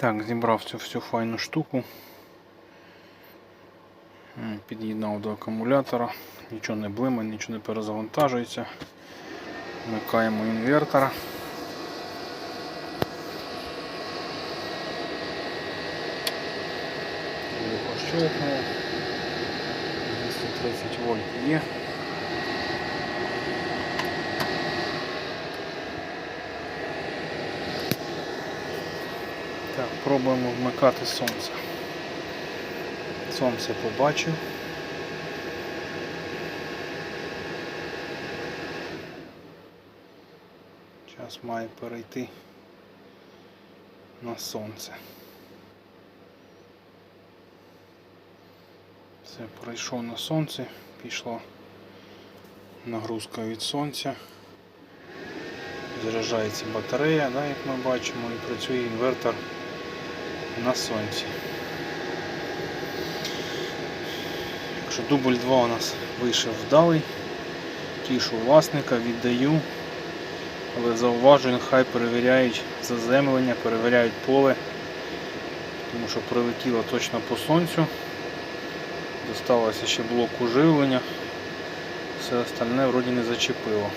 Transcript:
Так, зібрав цю всю файну штуку. Під'єднав до акумулятора, нічого не блиме, нічого не перезавантажується. Вмикаємо інвертора. Його щелкнув. 230 вольт є. Так, пробуємо вмикати сонце. Сонце побачив. Зараз має перейти на сонце. Все, пройшов на сонце, пішла нагрузка від сонця. Заряджається батарея, да, як ми бачимо, і працює інвертор на сонці. Якщо дубль 2 у нас вийшов вдалий, тішу власника, віддаю, але зауважую, нехай перевіряють заземлення, перевіряють поле, тому що прилетіло точно по сонцю. Досталося ще блок уживлення, все остальне вроді не зачепило.